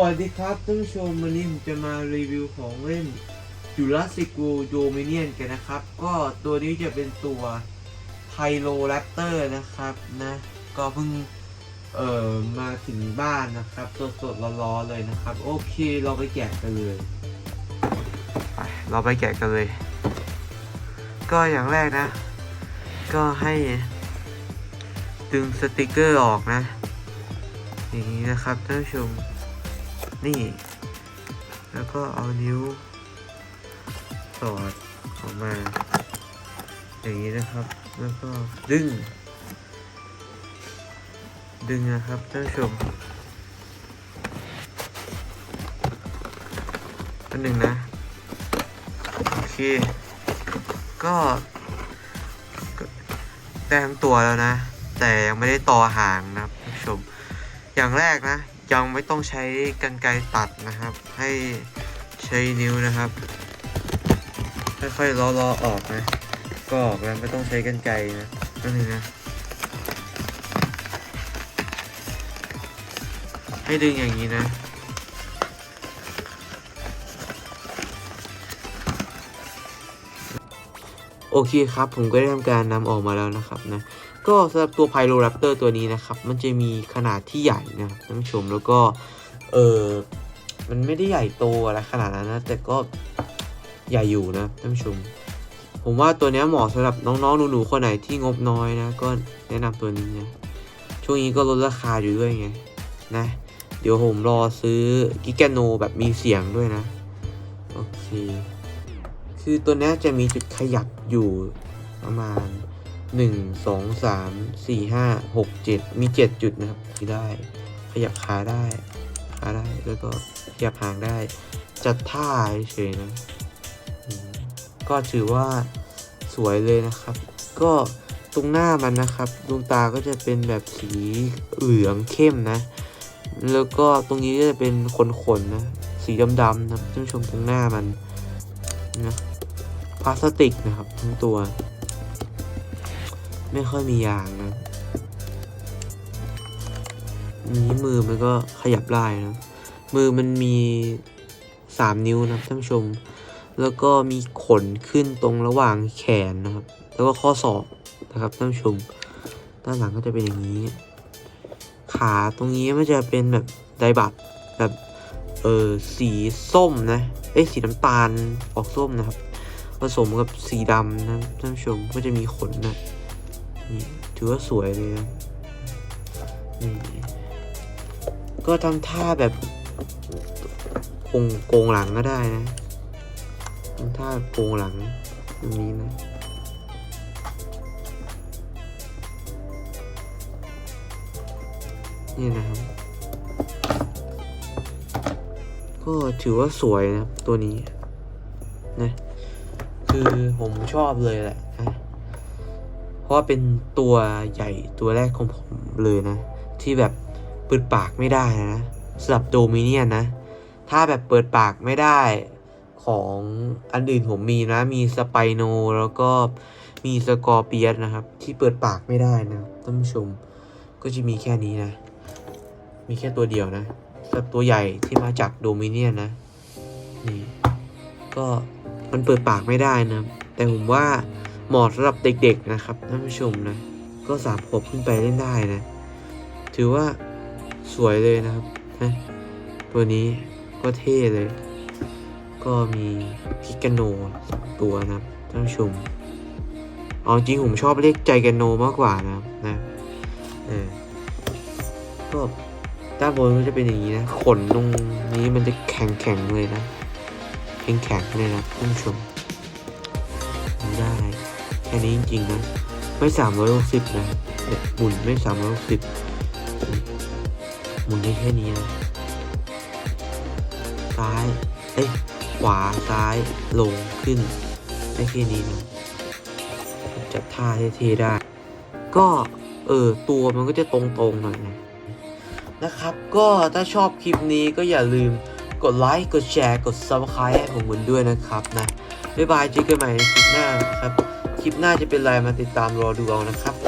วัสดีครับท่านผู้ชมวันนี้ผมจะมารีวิวของเล่น Jurassic World Dominion กันนะครับ ก็ตัวนี้จะเป็นตัว p y r o r a p t o r นะครับนะ ก็เพิ่งเอ่อมาถึงบ้านนะครับสดสดๆร้อนๆเลยนะครับ โอเคเราไปแกะกันเลยไปเราไปแกะกันเลย ก็อย่างแรกนะ ก็ให้ดึงสติกเกอร์ออกนะ อย่างนี้นะครับท่านผู้ชม นี่ แล้วก็เอานิ้วสอดออกมา อย่างนี้นะครับ แล้วก็ดึง ดึงนะครับท่านผู้ชมอันหนึ่งนะ โอเค ก็ก็ได้ทั้งตัวแล้วนะ แต่ยังไม่ได้ต่อหางนะครับท่านผู้ชม อย่างแรกนะ ยังไม่ต้องใช้กันไกรตัดนะครับ ให้ใช้นิ้วนะครับ ค่อยๆล้อล้อออกนะ ก็ออกแล้วไม่ต้องใช้กันไกรนะนั่นเองนะ ให้ดึงอย่างนี้นะโอเคครับ ผมก็ได้ทำการนำออกมาแล้วนะครับนะ ก็สำหรับตัวไพโรแรปเตอร์ตัวนี้นะครับ มันจะมีขนาดที่ใหญ่นะครับท่านผู้ชมแล้วก็ เออมันไม่ได้ใหญ่โตอะไรขนาดนั้นนะ แต่ก็ใหญ่อยู่นะท่านผู้ชม ผมว่าตัวนี้เหมาะสำหรับน้องๆหนูๆคนไหนที่งบน้อยนะ ก็แนะนำตัวนี้นะช่วงนี้ก็ลดราคาอยู่ด้วยไงนะ เดี๋ยวผมรอซื้อกิกโนแบบมีเสียงด้วยนะ โอเค คือตัวนี้จะมีจุดขยับอยู่ประมาณ หนึ่งสองสามสี่ห้าหกเจ็ดมีเจ็ดจุดนะครับที่ได้ ขยับขาได้ขาได้แล้วก็ขยับหางได้ จัดท่าเฉยนะก็ถือว่าสวยเลยนะครับ ก็ตรงหน้ามันนะครับดวงตาก็จะเป็นแบบสีเหลืองเข้มนะ แล้วก็ตรงนี้ก็จะเป็นขนๆนะ สีดำๆนะท่านผู้ชมตรงหน้ามันนะพลาสติกนะครับทั้งตัว ไม่ค่อยมียางนะนี้มือมันก็ขยับได้นะ มือมันมีสามนิ้วนะท่านผู้ชม แล้วก็มีขนขึ้นตรงระหว่างแขนนะครับ แล้วก็ข้อศอกนะครับท่านผู้ชม ด้านหลังก็จะเป็นอย่างนี้ ขาตรงนี้มันจะเป็นแบบไดบัตแบบเออสีส้มนะ เอ้ยสีน้ำตาลออกส้มนะครับ ผสมกับสีดำนะท่านผู้ชมก็จะมีขนนะ นี่ถือว่าสวยเลยนะก็ทำท่าแบบโกงหลังก็ได้นะทำท่าโกงหลังแบบนี้นะนี่นะครับ ก็ถือว่าสวยนะตัวนี้นะคือผมชอบเลยแหละนะ เพราะว่าเป็นตัวใหญ่ตัวแรกของผมเลยนะ ที่แบบเปิดปากไม่ได้นะสำหรับโดมิเนียนนะ ถ้าแบบเปิดปากไม่ได้ของอันอื่นผมมีนะ มีสไปโนแล้วก็มีสกอร์เปียสนะครับ ที่เปิดปากไม่ได้นะท่านผู้ชมก็จะมีแค่นี้นะ มีแค่ตัวเดียวนะสำหรับตัวใหญ่ที่มาจากโดมิเนียนนะนี่ก็มันเปิดปากไม่ได้นะ แต่ผมว่า เหมาะสำหรับเด็กๆนะครับท่านผู้ชมนะ ก็สามขวบขึ้นไปเล่นได้นะ ถือว่าสวยเลยนะครับนะตัวนี้ก็เท่เลย ก็มีพิกาโนตัวนะครับท่านผู้ชมเอาจริงผมชอบเรียกใจแกนโนมากกว่านะครับนะเออก็ด้านบนมันจะเป็นอย่างนี้นะ ขนตรงนี้มันจะแข็งๆเลยนะ แข็งๆเลยนะท่านผู้ชม ค่นี้จริงๆนะไม่สามร้อยหกสิบนะเด็กหมุนไม่สามร้อยหกสิบหมุนได้แค่นี้นะซ้ายเอ้ยขวาซ้ายลงขึ้นได้แค่นี้นะจัดท่าเท่ๆได้ ก็เออตัวมันก็จะตรงๆหน่อยนะนะครับ ก็ถ้าชอบคลิปนี้ก็อย่าลืมกดไลค์ กดแชร์ กด subscribe ให้ผมเหมือนด้วยนะครับนะ บ๊ายบายเจอกันใหม่ในคลิปหน้านะครับ คลิปหน้าจะเป็นอะไรมาติดตามรอดูเอานะครับ